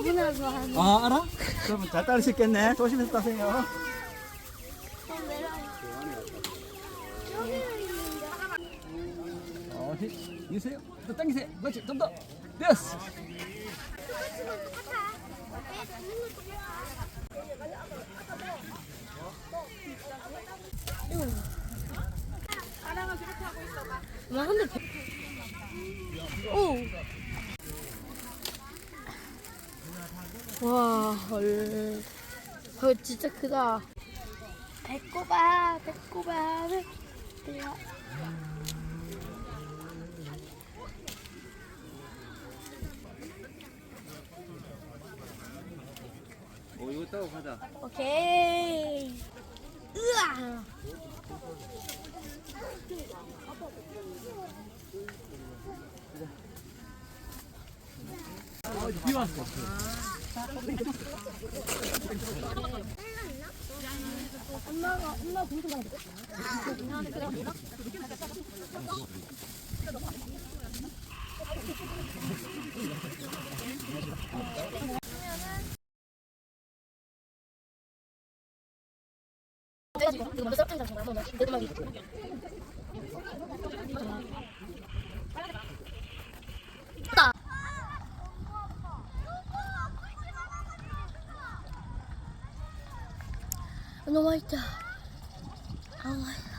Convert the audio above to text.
누나도 하는. 아 알아? 그러면 잘 따를 수 있겠네. 조심해서 따세요. 어, 힘, 이세요. 더 당기세요. 그렇지. 좀 더. 됐어. 나 근데 배... 오. 와, 헐. 헐 진짜 크다. 배꼽아, 배꼽아, 배꼽아. 오 이거 따고 가자. 오케이. 으아. 비 왔어. 엄마가 엄마 공부 가 이거 먼저 썰탕 장봐 내 음악이. 너무 맛있다. 아,